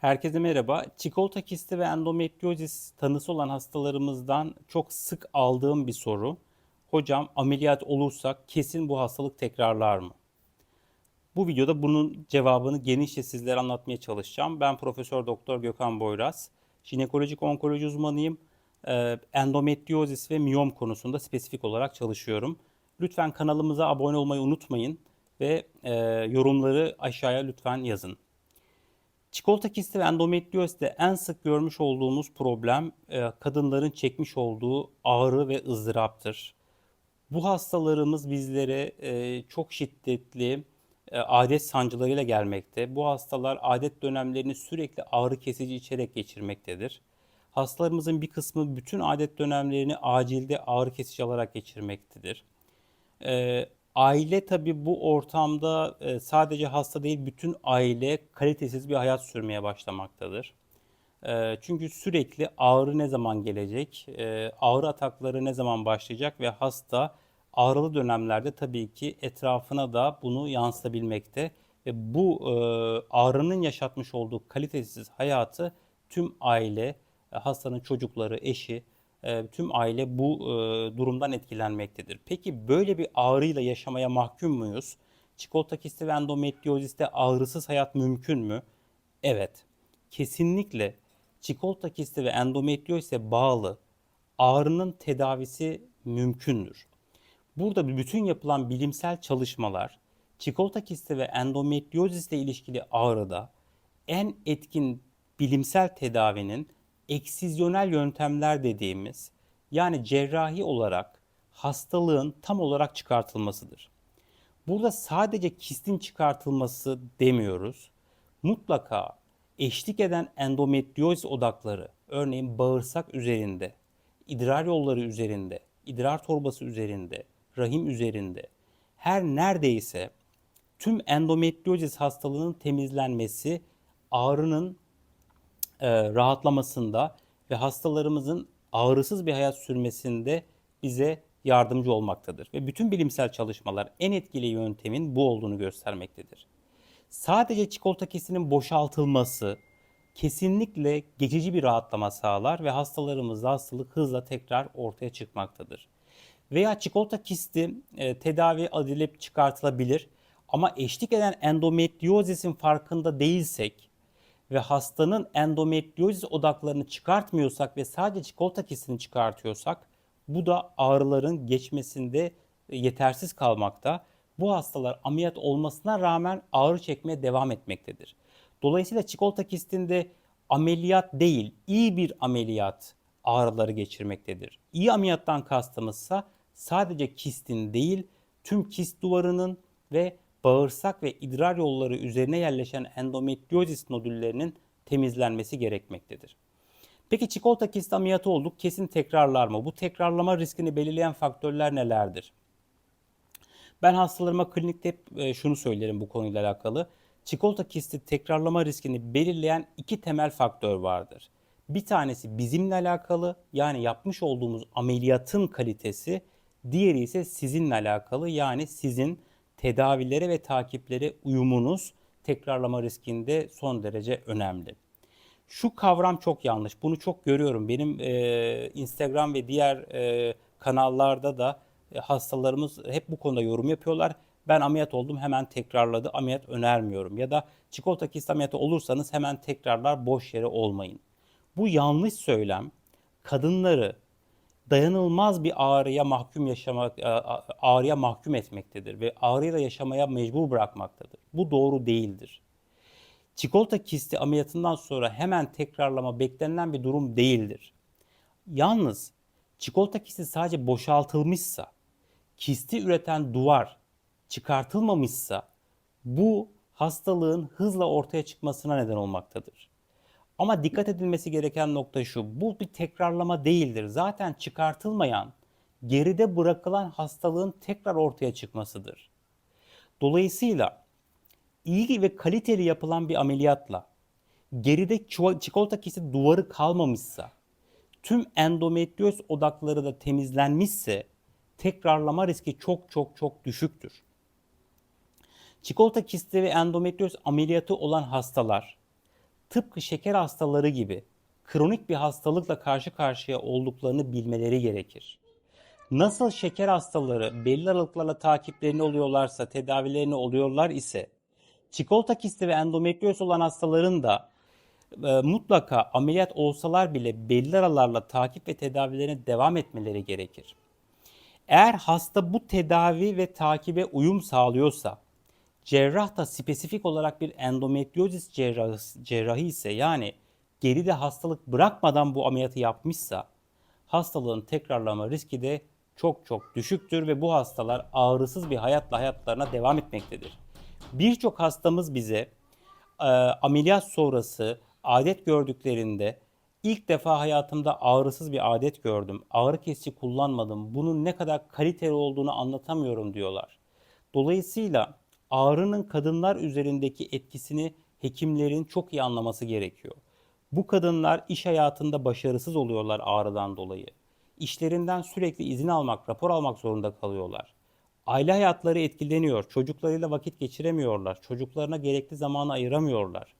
Herkese merhaba. Çikolata kisti ve endometriozis tanısı olan hastalarımızdan çok sık aldığım bir soru. Hocam ameliyat olursak kesin bu hastalık tekrarlar mı? Bu videoda bunun cevabını genişçe sizlere anlatmaya çalışacağım. Ben Profesör Doktor Gökhan Boyraz. Jinekolojik onkoloji uzmanıyım. Ee, Endometriozis ve miyom konusunda spesifik olarak çalışıyorum. Lütfen kanalımıza abone olmayı unutmayın ve e, yorumları aşağıya lütfen yazın. Çikolata kisti ve endometrioziste en sık görmüş olduğumuz problem e, kadınların çekmiş olduğu ağrı ve ızdıraptır. Bu hastalarımız bizlere e, çok şiddetli e, adet sancılarıyla gelmekte. Bu hastalar adet dönemlerini sürekli ağrı kesici içerek geçirmektedir. Hastalarımızın bir kısmı bütün adet dönemlerini acilde ağrı kesici alarak geçirmektedir. Aile tabii bu ortamda e, sadece hasta değil bütün aile kalitesiz bir hayat sürmeye başlamaktadır. E, çünkü sürekli ağrı ne zaman gelecek, e, ağrı atakları ne zaman başlayacak ve hasta ağrılı dönemlerde tabii ki etrafına da bunu yansıtabilmekte ve bu ağrının yaşatmış olduğu kalitesiz hayatı tüm aile, hastanın çocukları, eşi, tüm aile bu durumdan etkilenmektedir. Peki böyle bir ağrıyla yaşamaya mahkum muyuz? Çikolata kisti ve endometrioziste ağrısız hayat mümkün mü? Evet. Kesinlikle çikolata kisti ve endometriozise bağlı ağrının tedavisi mümkündür. Burada bütün yapılan bilimsel çalışmalar çikolata kisti ve endometriozisle ilişkili ağrıda en etkin bilimsel tedavinin eksizyonel yöntemler dediğimiz yani cerrahi olarak hastalığın tam olarak çıkartılmasıdır. Burada sadece kistin çıkartılması demiyoruz. Mutlaka eşlik eden endometriozis odakları, örneğin bağırsak üzerinde, idrar yolları üzerinde, idrar torbası üzerinde, rahim üzerinde, her neredeyse tüm endometriozis hastalığının temizlenmesi ağrının e, rahatlamasında ve hastalarımızın ağrısız bir hayat sürmesinde bize yardımcı olmaktadır. Ve bütün bilimsel çalışmalar en etkili yöntemin bu olduğunu göstermektedir. Sadece çikolata kesinin boşaltılması kesinlikle geçici bir rahatlama sağlar ve hastalarımızda hastalık hızla tekrar ortaya çıkmaktadır. Veya çikolata kisti e, tedavi edilip çıkartılabilir ama eşlik eden endometriozisin farkında değilsek ve hastanın endometriozis odaklarını çıkartmıyorsak ve sadece çikolata kistini çıkartıyorsak bu da ağrıların geçmesinde yetersiz kalmakta. Bu hastalar ameliyat olmasına rağmen ağrı çekmeye devam etmektedir. Dolayısıyla çikolata kistinde ameliyat değil, iyi bir ameliyat ağrıları geçirmektedir. İyi ameliyattan kastımızsa sadece kistin değil, tüm kist duvarının ve bağırsak ve idrar yolları üzerine yerleşen endometriozis nodüllerinin temizlenmesi gerekmektedir. Peki çikolata kisti ameliyatı olduk. Kesin tekrarlar mı? Bu tekrarlama riskini belirleyen faktörler nelerdir? Ben hastalarıma klinikte e, şunu söylerim bu konuyla alakalı. Çikolata kisti tekrarlama riskini belirleyen iki temel faktör vardır. Bir tanesi bizimle alakalı yani yapmış olduğumuz ameliyatın kalitesi, diğeri ise sizinle alakalı yani sizin tedavilere ve takiplere uyumunuz tekrarlama riskinde son derece önemli. Şu kavram çok yanlış. Bunu çok görüyorum. Benim e, Instagram ve diğer e, kanallarda da e, hastalarımız hep bu konuda yorum yapıyorlar. Ben ameliyat oldum hemen tekrarladı. Ameliyat önermiyorum. Ya da çikolata kist ameliyatı olursanız hemen tekrarlar boş yere olmayın. Bu yanlış söylem kadınları dayanılmaz bir ağrıya mahkum yaşamak ağrıya mahkum etmektedir ve ağrıyla yaşamaya mecbur bırakmaktadır. Bu doğru değildir. Çikolata kisti ameliyatından sonra hemen tekrarlama beklenilen bir durum değildir. Yalnız çikolata kisti sadece boşaltılmışsa, kisti üreten duvar çıkartılmamışsa bu hastalığın hızla ortaya çıkmasına neden olmaktadır. Ama dikkat edilmesi gereken nokta şu. Bu bir tekrarlama değildir. Zaten çıkartılmayan, geride bırakılan hastalığın tekrar ortaya çıkmasıdır. Dolayısıyla iyi ve kaliteli yapılan bir ameliyatla geride çikolata kesi duvarı kalmamışsa, tüm endometrioz odakları da temizlenmişse tekrarlama riski çok çok çok düşüktür. Çikolata kisti ve endometrioz ameliyatı olan hastalar tıpkı şeker hastaları gibi kronik bir hastalıkla karşı karşıya olduklarını bilmeleri gerekir. Nasıl şeker hastaları belli aralıklarla takiplerini oluyorlarsa, tedavilerini oluyorlar ise, çikolata kisti ve endometrioz olan hastaların da e, mutlaka ameliyat olsalar bile belli aralarla takip ve tedavilerine devam etmeleri gerekir. Eğer hasta bu tedavi ve takibe uyum sağlıyorsa, cerrah da spesifik olarak bir endometriozis cerrahı, cerrahi ise yani geride hastalık bırakmadan bu ameliyatı yapmışsa hastalığın tekrarlama riski de çok çok düşüktür ve bu hastalar ağrısız bir hayatla hayatlarına devam etmektedir. Birçok hastamız bize e, ameliyat sonrası adet gördüklerinde ilk defa hayatımda ağrısız bir adet gördüm. Ağrı kesici kullanmadım. Bunun ne kadar kaliteli olduğunu anlatamıyorum diyorlar. Dolayısıyla ağrının kadınlar üzerindeki etkisini hekimlerin çok iyi anlaması gerekiyor. Bu kadınlar iş hayatında başarısız oluyorlar ağrıdan dolayı. İşlerinden sürekli izin almak, rapor almak zorunda kalıyorlar. Aile hayatları etkileniyor. Çocuklarıyla vakit geçiremiyorlar. Çocuklarına gerekli zamanı ayıramıyorlar.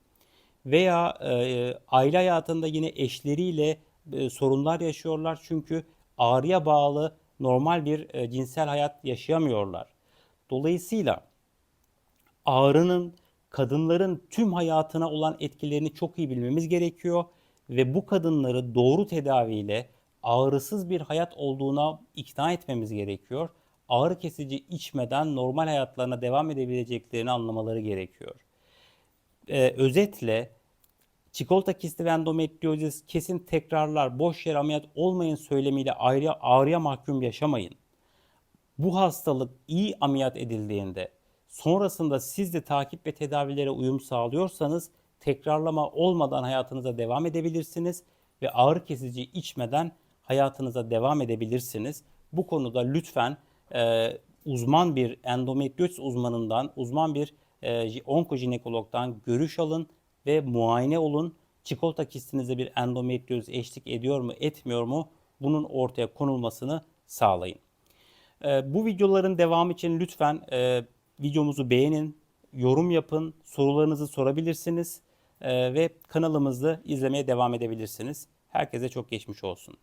Veya e, aile hayatında yine eşleriyle e, sorunlar yaşıyorlar. Çünkü ağrıya bağlı normal bir e, cinsel hayat yaşayamıyorlar. Dolayısıyla ağrının kadınların tüm hayatına olan etkilerini çok iyi bilmemiz gerekiyor ve bu kadınları doğru tedaviyle ağrısız bir hayat olduğuna ikna etmemiz gerekiyor. Ağrı kesici içmeden normal hayatlarına devam edebileceklerini anlamaları gerekiyor. Ee, özetle çikolata kisti ve endometriozis kesin tekrarlar, boş yer ameliyat olmayın söylemiyle ağrıya, ağrıya mahkum yaşamayın. Bu hastalık iyi ameliyat edildiğinde sonrasında siz de takip ve tedavilere uyum sağlıyorsanız tekrarlama olmadan hayatınıza devam edebilirsiniz ve ağrı kesici içmeden hayatınıza devam edebilirsiniz. Bu konuda lütfen e, uzman bir endometrioz uzmanından, uzman bir e, onkojinekologdan görüş alın ve muayene olun. Çikolata kistinize bir endometrioz eşlik ediyor mu, etmiyor mu? Bunun ortaya konulmasını sağlayın. E, bu videoların devamı için lütfen e, videomuzu beğenin, yorum yapın, sorularınızı sorabilirsiniz ve kanalımızı izlemeye devam edebilirsiniz. Herkese çok geçmiş olsun.